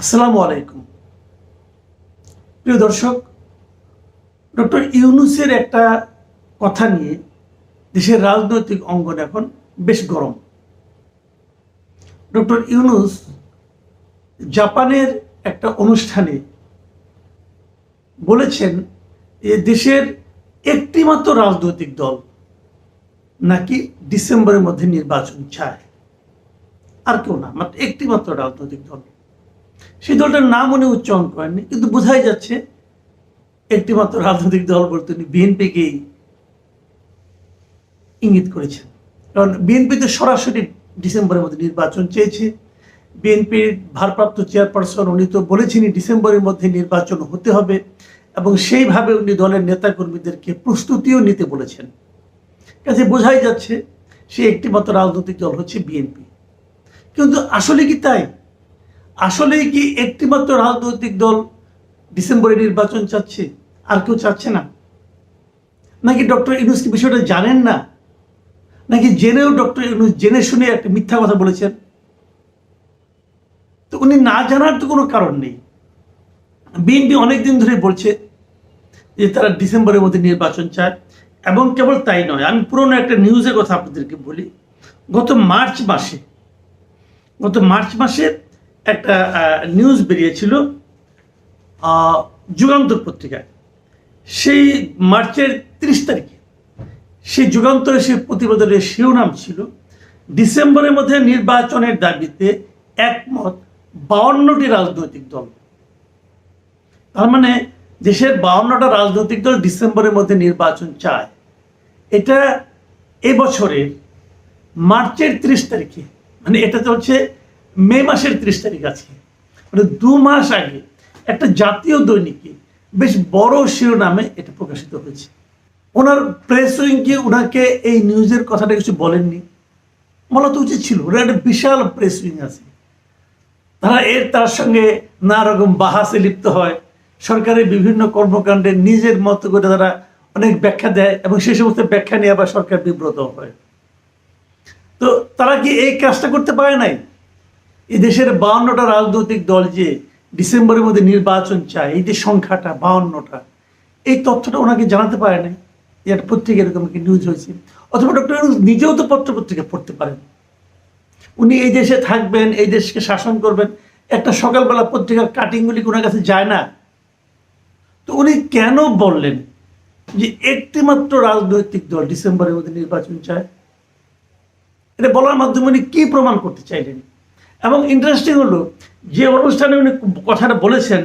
আসসালামু আলাইকুম। প্রিয় দর্শক, ডক্টর ইউনুসের একটা কথা নিয়ে দেশের রাজনৈতিক অঙ্গন এখন বেশ গরম। ডক্টর ইউনুস জাপানের একটা অনুষ্ঠানে বলেছেন যে দেশের একটিমাত্র রাজনৈতিক দল নাকি ডিসেম্বরের মধ্যে নির্বাচন চায়। আর কেউ না, মাত্র একটিমাত্র রাজনৈতিক দল। সেই দলটার নাম উনি উচ্চারণ করেননি, কিন্তু বোঝাই যাচ্ছে একটিমাত্র রাজনৈতিক দল বলতে উনি বিএনপিকেই ইঙ্গিত করেছেন। কারণ বিএনপি তো সরাসরি ডিসেম্বরের মধ্যে নির্বাচন চেয়েছে। বিএনপির ভারপ্রাপ্ত চেয়ারপারসন উনি তো বলেছেনই ডিসেম্বরের মধ্যে নির্বাচন হতে হবে এবং সেইভাবে উনি দলের নেতাকর্মীদেরকে প্রস্তুতিও নিতে বলেছেন। কাছে বোঝাই যাচ্ছে সে একটিমাত্র রাজনৈতিক দল হচ্ছে বিএনপি। কিন্তু আসলে কি তাই? আসলেই কি একটিমাত্র রাজনৈতিক দল ডিসেম্বরে নির্বাচন চাচ্ছে? আর কেউ চাচ্ছে না। নাকি ডক্টর ইউনুস কি বিষয়টা জানেন না? নাকি জেনেও ডক্টর ইউনুস জেনে শুনে একটা মিথ্যা কথা বলেছেন? তো উনি না জানার তো কোনো কারণ নেই। বিএনপি অনেকদিন ধরে বলছে যে তারা ডিসেম্বরের মধ্যে নির্বাচন চায়, এবং কেবল তাই নয়। আমি পুরনো একটা নিউজের কথা আপনাদেরকে বলি। গত মার্চ মাসে, গত মার্চ মাসে একটা নিউজ বেরিয়েছিল যুগান্তর পত্রিকায়। সেই মার্চের তিরিশ তারিখে। সেই যুগান্তরের সেই প্রতিবেদনের শিরোনাম ছিল, ডিসেম্বরের মধ্যে নির্বাচনের দাবিতে একমত বাউন্নটি রাজনৈতিক দল। তার মানে দেশের বাউন্নটা রাজনৈতিক দল ডিসেম্বরের মধ্যে নির্বাচন চায়। এটা এবছরের মার্চের ত্রিশ তারিখে। মানে এটা চলছে মে মাসের ত্রিশ তারিখ আছে। মানে দু মাস আগে একটা জাতীয় দৈনিকে বেশ বড় শিরোনামে এটা প্রকাশিত হয়েছে। ওনার প্রেস উইং কি ওনাকে এই নিউজের কথাটা কিছু বলেননি। বলা তো উচিত ছিল, ওনার একটা বিশাল প্রেস উইং আছে। তারা এর, তার সঙ্গে নানা রকম বাহাসে লিপ্ত হয়। সরকারের বিভিন্ন কর্মকাণ্ডে নিজের মতো করে তারা অনেক ব্যাখ্যা দেয় এবং সেই সমস্ত ব্যাখ্যা নিয়ে আবার সরকার বিব্রত হয়। তো তারা কি এই কাজটা করতে পারে নাই? এই দেশের বাউন্নটা রাজনৈতিক দল যে ডিসেম্বরের মধ্যে নির্বাচন চায়, এই যে সংখ্যাটা, বাউন্নটা, এই তথ্যটা ওনাকে জানাতে পারে নাই। যে একটা পত্রিকা এরকম কি নিউজ হয়েছে। অথবা ডক্টর নিজেও তো পত্র পত্রিকা পড়তে পারেন। উনি এই দেশে থাকবেন, এই দেশকে শাসন করবেন, একটা সকালবেলা পত্রিকার কাটিংগুলি ওনার কাছে যায় না? তো উনি কেন বললেন যে একটিমাত্র রাজনৈতিক দল ডিসেম্বরের মধ্যে নির্বাচন চায়? এটা বলার মাধ্যমে উনি কী প্রমাণ করতে চাইলেন? এবং ইন্টারেস্টিং হলো, যে অনুষ্ঠানে উনি কথাটা বলেছেন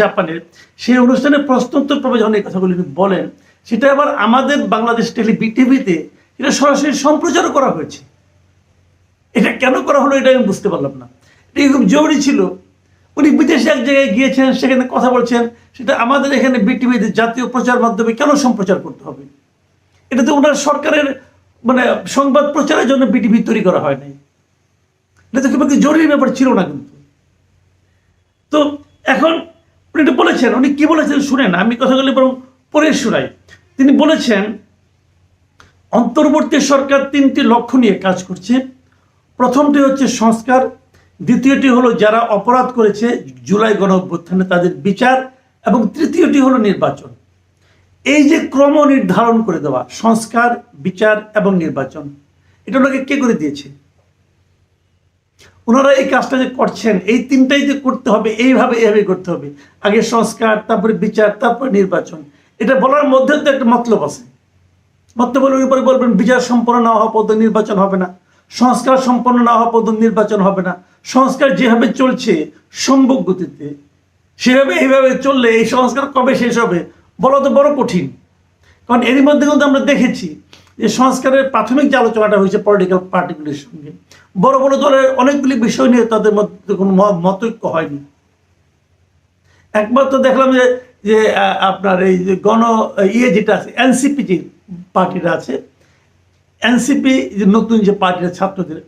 জাপানের, সেই অনুষ্ঠানে প্রশ্নোত্তর পর্বে যখন এই কথাগুলি বলেন, সেটা আবার আমাদের বাংলাদেশ টেলি বিটিভিতে এটা সরাসরি সম্প্রচারও করা হয়েছে। এটা কেন করা হলো এটা আমি বুঝতে পারলাম না। এটা খুব জরুরি ছিল। উনি বিদেশে এক জায়গায় গিয়েছেন, সেখানে কথা বলছেন, সেটা আমাদের এখানে বিটিভিতে জাতীয় প্রচার মাধ্যমে কেন সম্প্রচার করতে হবে? এটা তো ওনার সরকারের মানে সংবাদ প্রচারের জন্য বিটিভি তৈরি করা হয় নাই। এটা তো জরুরি ব্যাপার ছিল না কিন্তু। তো এখন উনি বলেছেন, উনি কি বলেছেন শুনেন আমি কথাগুলি বরং পরে শোনাই। তিনি বলেছেন, অন্তর্বর্তী সরকার তিনটি লক্ষ্য নিয়ে কাজ করছে। প্রথমটি হচ্ছে সংস্কার, দ্বিতীয়টি হলো যারা অপরাধ করেছে জুলাই গণ অভ্যুত্থানে তাদের বিচার, এবং তৃতীয়টি হলো নির্বাচন। এই যে ক্রম নির্ধারণ করে দেওয়া, সংস্কার, বিচার এবং নির্বাচন, এটা ওনাকে কে করে দিয়েছে? ওনারা এই কাজটা যে করছেন, এই তিনটাই যে করতে হবে, এইভাবে এইভাবে করতে হবে। আগে সংস্কার, তারপরে বিচার, তারপরে নির্বাচন। এটা বলার মধ্যে তো একটা মতলব আছে। মতলব উনি পরে বলবেন, বিচার সম্পন্ন না হওয়া পর্যন্ত নির্বাচন হবে না। সংস্কার সম্পন্ন না হওয়া পর্যন্ত নির্বাচন হবে না। সংস্কার যেভাবে চলছে, সম্ভব গতিতে, সেভাবে, এইভাবে চললে এই সংস্কার কবে শেষ হবে, বলা তো বড় কঠিন। কারণ এরই মধ্যে কিন্তু আমরা দেখেছি যে সংস্কারের প্রাথমিক যে আলোচনাটা হয়েছে পলিটিক্যাল পার্টিগুলির সঙ্গে বড় বড় দলের অনেকগুলি বিষয় নিয়ে তাদের মধ্যে কোনো মতৈক্য হয়নি। তো দেখলাম যে যে আপনার এই যে গণ ইয়ে যেটা আছে এনসিপি যে পার্টিটা আছে এনসিপি যে নতুন যে পার্টিটা ছাত্রদের,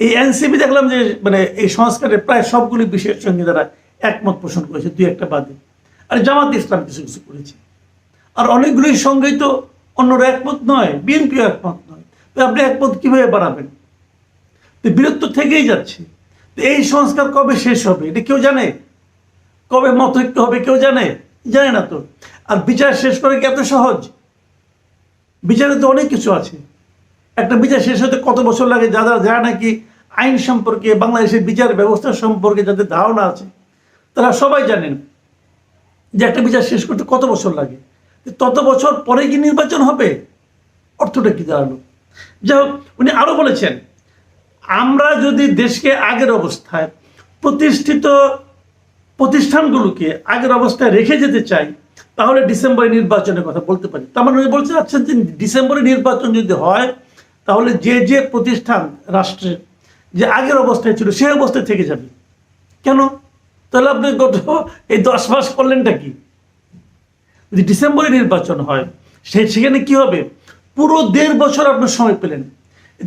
এই এনসিপি দেখলাম যে মানে এই সংস্কারের প্রায় সবগুলি বিষয়ের সঙ্গে তারা একমত পোষণ করেছে, দুই একটা বাদে। আর জামাত ইসলাম কিছু কিছু করেছে। আর অনেকগুলির সঙ্গেই তো অন্যরা একমত নয়, বিএনপিও একমত নয়। তো আপনি একমত কীভাবে বাড়াবেন? তো বিরক্ত থেকেই যাচ্ছে। তো এই সংস্কার কবে শেষ হবে? এটা কেউ জানে? কবে মতৈক্য হবে কেউ জানে? জানে না তো। আর বিচার শেষ করে কি এত সহজ? বিচারে তো অনেক কিছু আছে। একটা বিচার শেষ হতে কত বছর লাগে? যারা যারা নাকি আইন সম্পর্কে, বাংলাদেশের বিচার ব্যবস্থা সম্পর্কে যাদের ধারণা আছে, তারা সবাই জানেন যে একটা বিচার শেষ করতে কত বছর লাগে। তত বছর পরে কি নির্বাচন হবে? অর্থটা কি দাঁড়াল? যাই হোক, উনি আরও বলেছেন, আমরা যদি দেশকে আগের অবস্থায় প্রতিষ্ঠিত প্রতিষ্ঠানগুলোকে আগের অবস্থায় রেখে যেতে চাই, তাহলে ডিসেম্বরে নির্বাচনের কথা বলতে পারি। তার মানে উনি বলতে চাচ্ছেন যে ডিসেম্বরে নির্বাচন যদি হয়, তাহলে যে যে প্রতিষ্ঠান রাষ্ট্রের যে আগের অবস্থায় ছিল, সেই অবস্থায় থেকে যাবে। কেন? তাহলে আপনি গত এই দশ মাস করলেনটা কি? যদি ডিসেম্বরে নির্বাচন হয়, সে সেখানে কি হবে? পুরো দেড় বছর আপনি সময় পেলেন।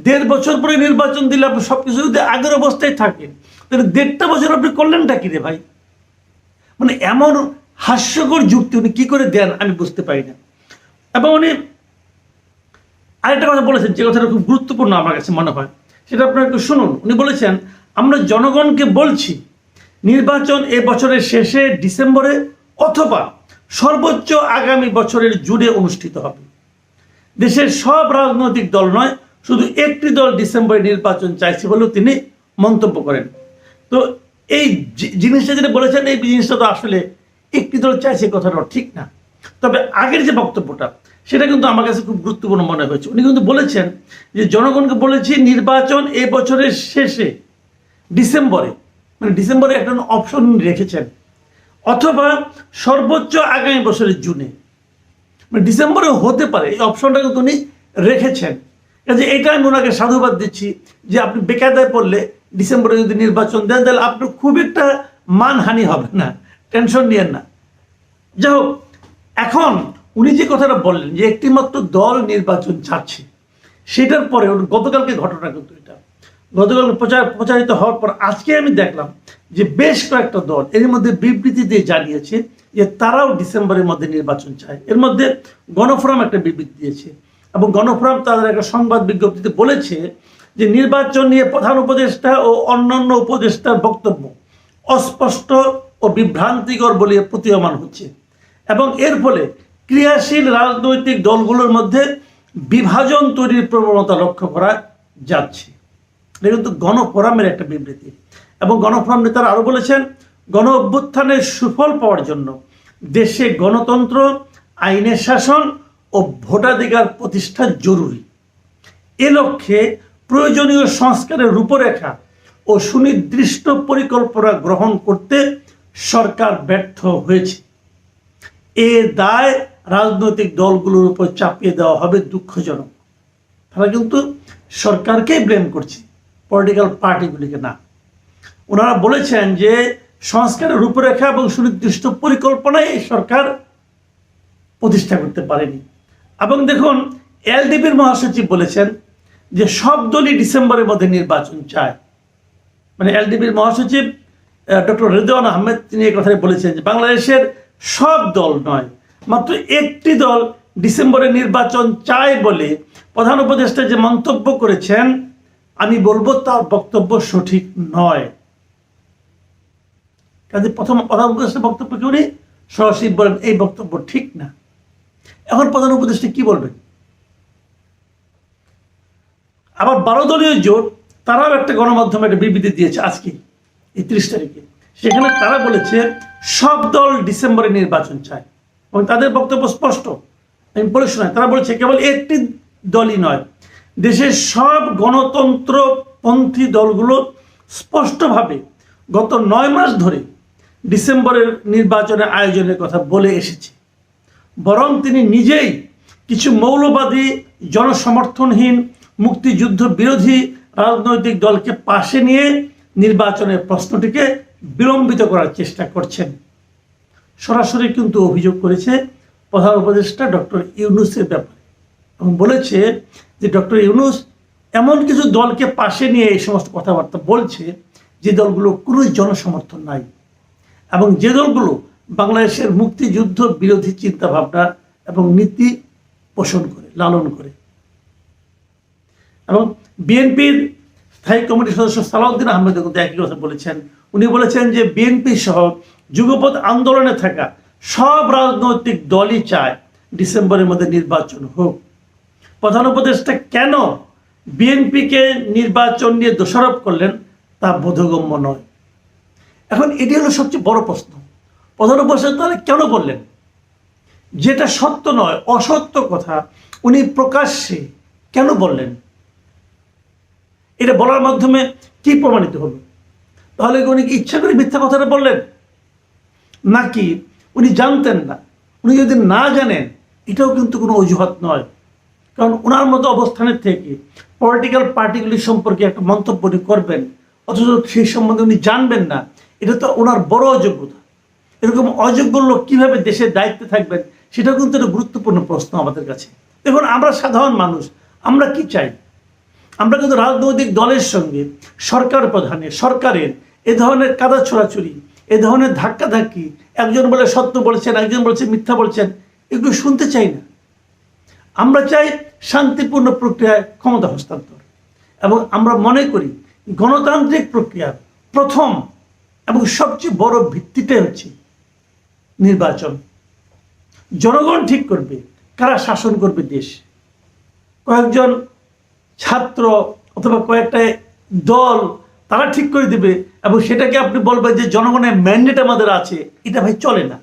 দেড় বছর পরে নির্বাচন দিলে আপনি সব কিছু যদি আগের অবস্থায় থাকে, তাহলে দেড়টা বছর আপনি করলেনটা কি রে ভাই? মানে এমন হাস্যকর যুক্তি উনি কি করে দেন আমি বুঝতে পারি না। এবং উনি আরেকটা কথা বলেছেন, যে কথাটা খুব গুরুত্বপূর্ণ আমার কাছে মনে হয়। সেটা আপনারা একটু শুনুন। উনি বলেছেন, আমরা জনগণকে বলছি, নির্বাচন এ বছরের শেষে ডিসেম্বরে অথবা সর্বোচ্চ আগামী বছরের জুড়ে অনুষ্ঠিত হবে। দেশের সব রাজনৈতিক দল নয়, শুধু একটি দল ডিসেম্বরে নির্বাচন চাইছে বলেও তিনি মন্তব্য করেন। তো এই জিনিসটা যেটা বলেছেন, এই জিনিসটা তো আসলে একটি দল চাইছে কথাটা ঠিক না। তবে আগের যে বক্তব্যটা, সেটা কিন্তু আমার কাছে খুব গুরুত্বপূর্ণ মনে হয়েছে। উনি কিন্তু বলেছেন যে জনগণকে বলেছি নির্বাচন এ বছরের শেষে, ডিসেম্বরে মানে ডিসেম্বরে একটা অপশন রেখেছেন। অথবা সর্বোচ্চ আগামী বছরের জুনে। মানে ডিসেম্বরে হতে পারে, এই অপশনটা কিন্তু উনি রেখেছেন। কাজে এটা আমি ওনাকে সাধুবাদ দিচ্ছি যে আপনি বেকায়দায় পড়লে ডিসেম্বরে যদি নির্বাচন দেন, তাহলে আপনার খুব একটা মানহানি হবে না, টেনশন নিয়েন না। যাই হোক, এখন উনি যে কথাটা বললেন যে একটিমাত্র দল নির্বাচন চাচ্ছে, সেটার পরে গতকালকে ঘটনা কিন্তু এটা। গতকাল প্রচার প্রচারিত হওয়ার পর আজকে আমি দেখলাম যে বেশ কয়েকটা দল এর মধ্যে বিবৃতি দিয়ে জানিয়েছে যে তারাও ডিসেম্বরের মধ্যে নির্বাচন চায়। এর মধ্যে গণফোরাম একটা বিবৃতি দিয়েছে এবং গণফোরাম তাদের একটা সংবাদ বিজ্ঞপ্তিতে বলেছে যে নির্বাচন নিয়ে প্রধান উপদেষ্টা ও অন্যান্য উপদেষ্টার বক্তব্য অস্পষ্ট ও বিভ্রান্তিকর বলে প্রতীয়মান হচ্ছে এবং এর ফলে ক্রিয়াশীল রাজনৈতিক দলগুলোর মধ্যে বিভাজন তৈরির প্রবণতা লক্ষ্য করা যাচ্ছে। এটা কিন্তু গণফোরামের একটা বিবৃতি। এবং গণফোরাম নেতারা আরও বলেছেন গণ অভ্যুত্থানের সুফল পাওয়ার জন্য দেশে গণতন্ত্র, আইনের শাসন ও ভোটাধিকার প্রতিষ্ঠা জরুরি। এ লক্ষ্যে প্রয়োজনীয় সংস্কারের রূপরেখা ও সুনির্দিষ্ট পরিকল্পনা গ্রহণ করতে সরকার ব্যর্থ হয়েছে। এ দায় রাজনৈতিক দলগুলোর উপর চাপিয়ে দেওয়া হবে দুঃখজনক। তারা কিন্তু সরকারকেই ব্লেম করছে। পলিটিক্যাল পার্টিগুলিকে না। ওনারা বলেছেন যে সংস্কারের রূপরেখা এবং সুনির্দিষ্ট পরিকল্পনায় এই সরকার প্রতিষ্ঠা করতে পারেনি। এবং দেখুন, এলডিপির মহাসচিব বলেছেন যে সব দলই ডিসেম্বরের মধ্যে নির্বাচন চায়। মানে এলডিপির মহাসচিব ডক্টর রেদওয়ান আহমেদ, তিনি এই কথাই বলেছেন যে বাংলাদেশের সব দল নয়, মাত্র একটি দল ডিসেম্বরে নির্বাচন চায় বলে প্রধান উপদেষ্টা যে মন্তব্য করেছেন আমি বলব তার বক্তব্য সঠিক নয়। কাজে প্রথম উপদেষ্টা বক্তব্য কি উনি? সরাসরি বলেন, এই বক্তব্য ঠিক না। এখন প্রধান উপদেষ্টা কি বলবেন? আবার বারো দলীয় জোট, তারাও একটা গণমাধ্যমে একটা বিবৃতি দিয়েছে আজকে এই ত্রিশ তারিখে। সেখানে তারা বলেছে, সব দল ডিসেম্বরে নির্বাচন চায়। এবং তাদের বক্তব্য স্পষ্ট, আমি বলে শোনাই তারা বলেছে কেবল একটি দলই নয় দেশের সব গণতন্ত্রপন্থী দলগুলো স্পষ্টভাবে গত নয় মাস ধরে ডিসেম্বরের নির্বাচনের আয়োজনের কথা বলে এসেছে। বরং তিনি নিজেই কিছু মৌলবাদী, জনসমর্থনহীন, মুক্তিযুদ্ধ বিরোধী রাজনৈতিক দলকে পাশে নিয়ে নির্বাচনের প্রশ্নটিকে বিলম্বিত করার চেষ্টা করছেন। সরাসরি কিন্তু অভিযোগ করেছে প্রধান উপদেষ্টা ডক্টর ইউনুসের ব্যাপারে এবং বলেছে যে ডক্টর ইউনুস এমন কিছু দলকে পাশে নিয়ে এই সমস্ত কথাবার্তা বলছে, যে দলগুলো কোনো জনসমর্থন নাই। এবং যে দলগুলো বাংলাদেশের মুক্তিযুদ্ধ বিরোধী চিন্তাভাবনা এবং নীতি পোষণ করে, লালন করে। এবং বিএনপির স্থায়ী কমিটির সদস্য সালাউদ্দিন আহমেদ কিন্তু একই কথা বলেছেন। উনি বলেছেন যে বিএনপি সহ যুগপথ আন্দোলনে থাকা সব রাজনৈতিক দলই চায় ডিসেম্বরের মধ্যে নির্বাচন হোক। প্রধান উপদেষ্টা কেন বিএনপিকে নির্বাচন নিয়ে দোষারোপ করলেন তা বোধগম্য নয়। এখন এটি হলো সবচেয়ে বড় প্রশ্ন। প্রধান উপদেষ্টা তাহলে কেন বললেন? যেটা সত্য নয়, অসত্য কথা উনি প্রকাশ্যে কেন বললেন? এটা বলার মাধ্যমে কি প্রমাণিত হলো? তাহলে উনি কি ইচ্ছা করে মিথ্যা কথাটা বললেন? নাকি উনি জানতেন না? উনি যদি না জানেন, এটাও কিন্তু কোনো অজুহাত নয়। কারণ ওনার মতো অবস্থানের থেকে পলিটিক্যাল পার্টিগুলি সম্পর্কে একটা মন্তব্য উনি করবেন, অথচ সেই সম্বন্ধে উনি জানবেন না, এটা তো ওনার বড় অযোগ্যতা। এরকম অযোগ্য লোক কীভাবে দেশের দায়িত্বে থাকবেন সেটা কিন্তু একটা গুরুত্বপূর্ণ প্রশ্ন আমাদের কাছে। দেখুন, আমরা সাধারণ মানুষ, আমরা কি চাই? আমরা কিন্তু রাজনৈতিক দলের সঙ্গে, সরকার প্রধানের সরকারের, এ ধরনের কাদা ছোড়াছুরি এ ধরনের ধাক্কাধাক্কি, একজন বলে সত্য বলছেন, একজন বলছে মিথ্যা বলছেন, এগুলো শুনতে চাই না। আমরা চাই শান্তিপূর্ণ প্রক্রিয়ায় ক্ষমতা হস্তান্তর। এবং আমরা মনে করি, গণতান্ত্রিক প্রক্রিয়ার প্রথম এবং সবচেয়ে বড় ভিত্তিটাই হচ্ছে নির্বাচন। জনগণ ঠিক করবে, কারা শাসন করবে দেশ। কয়েকজন ছাত্র অথবা কয়েকটা দল, তারা ঠিক করে দেবে এবং সেটাকে আপনি বলবেন যে জনগণের ম্যান্ডেট আমাদের আছে। এটা ভাই চলে না।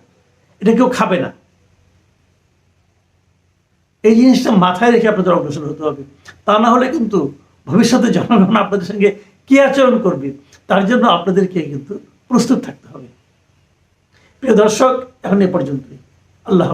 এটা কেউ খাবে না। এই জিনিসটা মাথায় রেখে আপনাদের অগ্রসর হতে হবে তা না হলে কিন্তু ভবিষ্যতে জনগণ আপনাদের সঙ্গে কী আচরণ করবে, তার জন্য আপনাদেরকে কিন্তু প্রস্তুত থাকতে হবে প্রিয় দর্শক, এখন এ পর্যন্তই আল্লাহ।